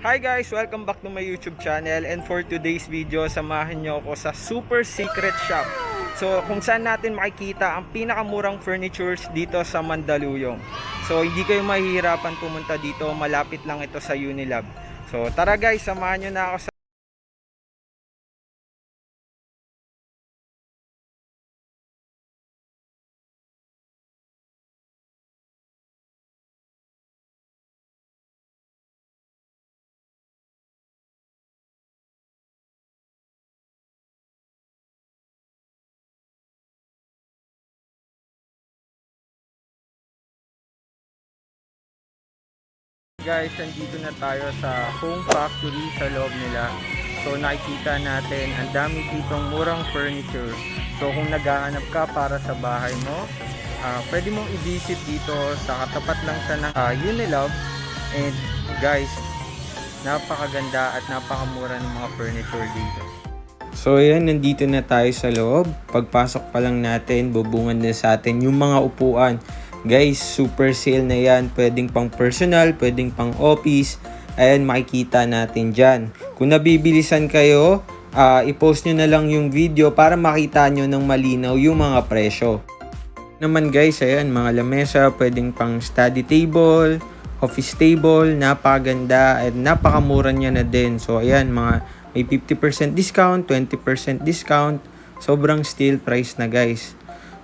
Hi guys! Welcome back to my YouTube channel and for today's video, samahan nyo ako sa super secret shop. So kung saan natin makikita ang pinakamurang furnitures dito sa Mandaluyong. So hindi kayo mahihirapan pumunta dito, malapit lang ito sa Unilab. So tara guys, samahan nyo na ako sa Guys, nandito na tayo sa home factory sa loob nila. So nakikita natin ang dami ditong murang furniture. So kung naghahanap ka para sa bahay mo, ah, pwede mong i-visit dito sa katapat lang ng uh, Unilove. And guys, napakaganda at napakamura ng mga furniture dito. So ayan, nandito na tayo sa loob. Pagpasok pa lang natin, bubungan na sa atin yung mga upuan. Guys, super sale na yan. Pwedeng pang personal, pwedeng pang office. Ayan, makikita natin dyan. Kung nabibilisan kayo, ah, i-post nyo na lang yung video para makita nyo ng malinaw yung mga presyo. Naman guys, ayan, mga lamesa, pwedeng pang study table, office table, napakaganda at napakamura niya na din. So ayan, mga may 50% discount, 20% discount, sobrang steal price na guys.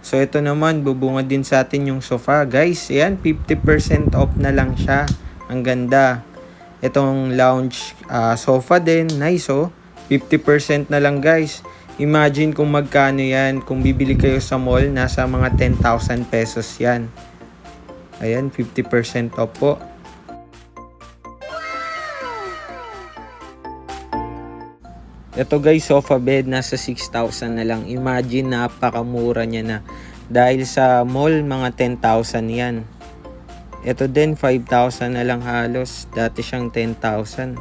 So ito naman, bubunga din sa atin yung sofa. Guys, ayan, 50% off na lang siya. Ang ganda. Itong lounge ah, sofa din, nice oh. 50% na lang guys. Imagine kung magkano yan. Kung bibili kayo sa mall, nasa mga 10,000 pesos yan. Ayan, 50% off po. Ito guys, sofa bed nasa 6,000 na lang. Imagine napakamura niya na. Dahil sa mall, mga 10,000 yan. Ito din, 5,000 na lang halos. Dati siyang 10,000.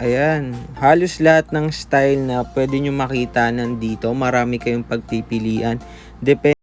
Ayan. Halos lahat ng style na pwede nyo makita nandito. Marami kayong pagpipilian. Depende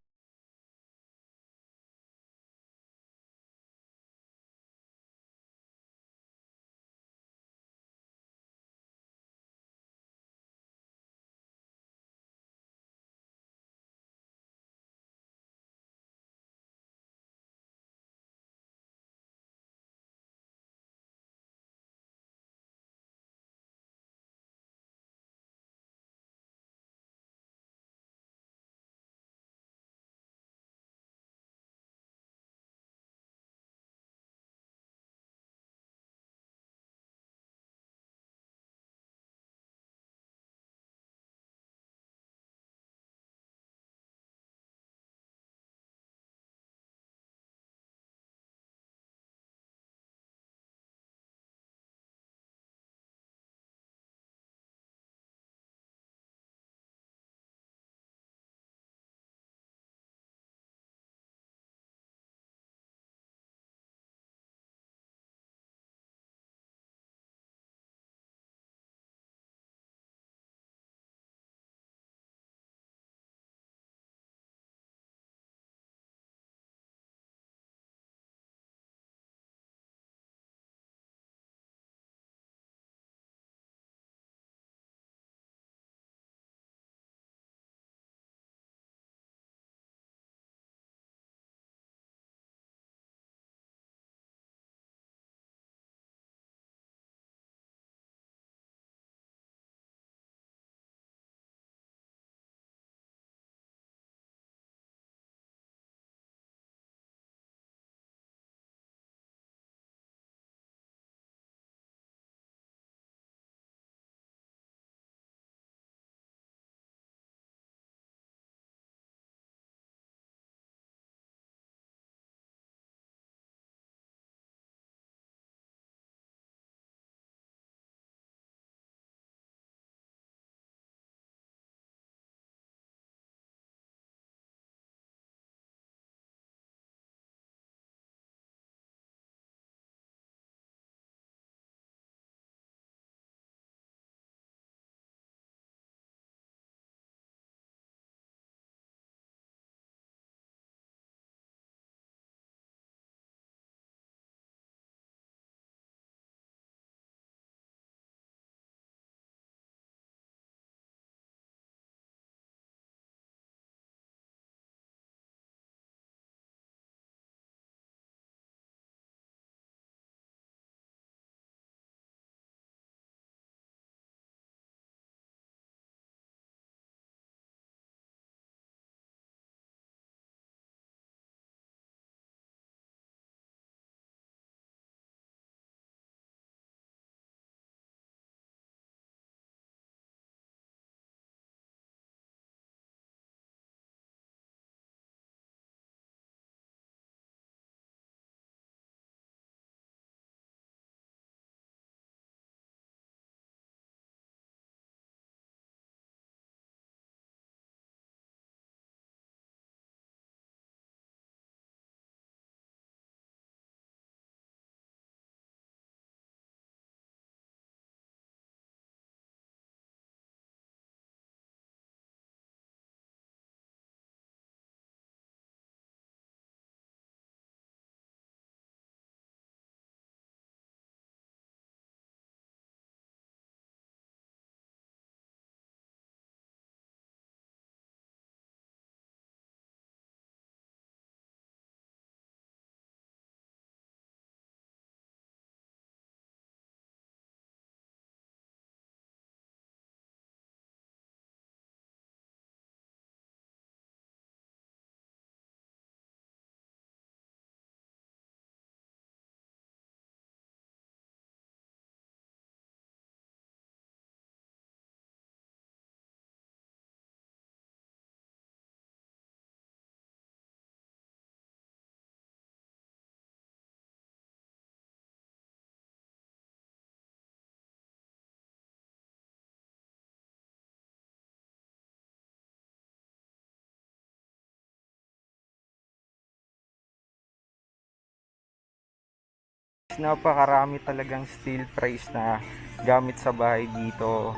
Napakarami talagang steel price na gamit sa bahay dito.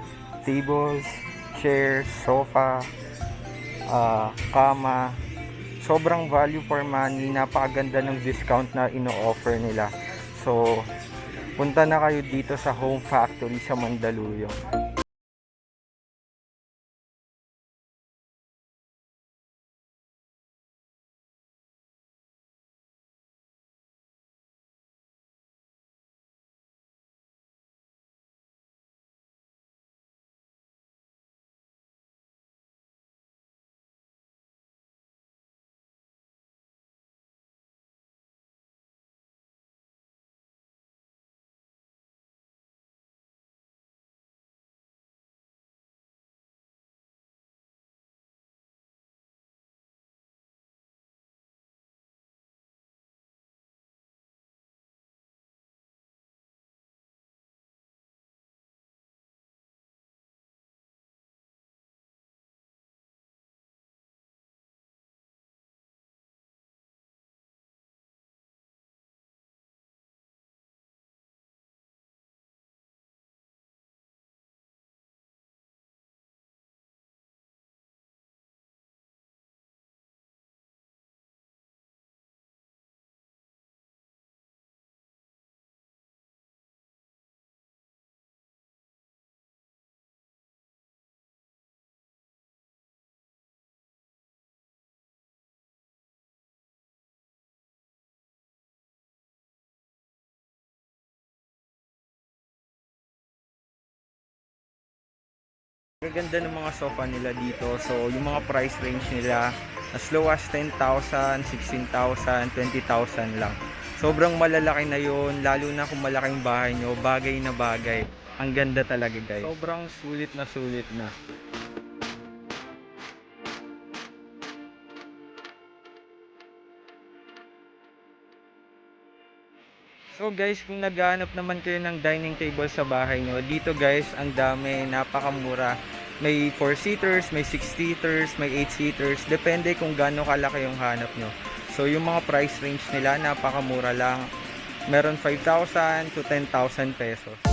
Tables, chairs, sofa, ah, kama. Sobrang value for money. Napakaganda ng discount na ino-offer nila. So, punta na kayo dito sa Home Factory sa Mandaluyong. Gaganda ng mga sofa nila dito. So, yung mga price range nila as low as 10,000, 16,000, 20,000 lang. Sobrang malalaki na yun, lalo na kung malaking bahay nyo, bagay na bagay. Ang ganda talaga guys. Sobrang sulit na sulit na. So guys, kung naghahanap naman kayo ng dining table sa bahay nyo, dito guys, ang dami, napakamura. May 4-seaters, may 6-seaters, may 8-seaters. Depende kung gaano kalaki yung hanap nyo. So yung mga price range nila, napakamura lang. Meron 5,000 to 10,000 pesos.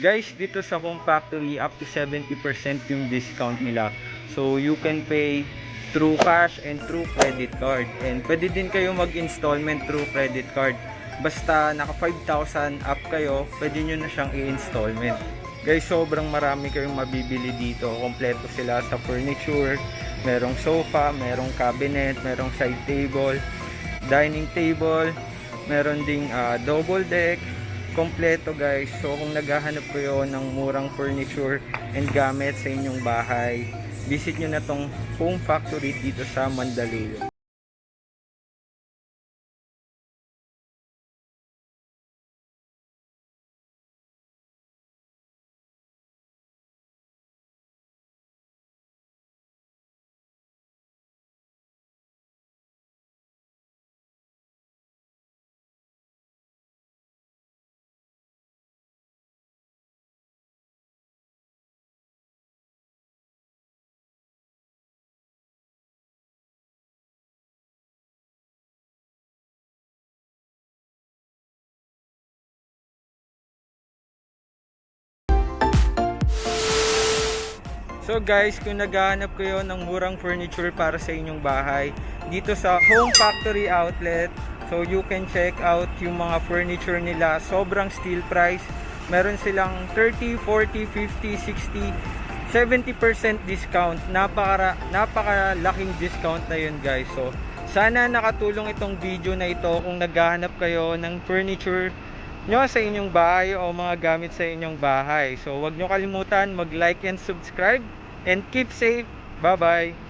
Guys, dito sa Home Factory, up to 70% yung discount nila. So, you can pay through cash and through credit card. And pwede din kayo mag-installment through credit card. Basta naka 5,000 up kayo, pwede nyo na siyang i-installment. Guys, sobrang marami kayong mabibili dito. Kompleto sila sa furniture. Merong sofa, merong cabinet, merong side table, dining table, meron ding ah, double deck. Kompleto guys. So kung naghahanap kayo ng murang furniture and gamit sa inyong bahay, visit nyo na tong Home Factory dito sa Mandaluyong. So guys, kung naghahanap kayo ng murang furniture para sa inyong bahay, dito sa Home Factory Outlet, so you can check out yung mga furniture nila. Sobrang steal price. Meron silang 30, 40, 50, 60, 70% discount. Napaka napakalaking discount na yun guys. So sana nakatulong itong video na ito kung naghahanap kayo ng furniture nyo sa inyong bahay o mga gamit sa inyong bahay. So, wag nyo kalimutan mag-like and subscribe and keep safe. Bye-bye!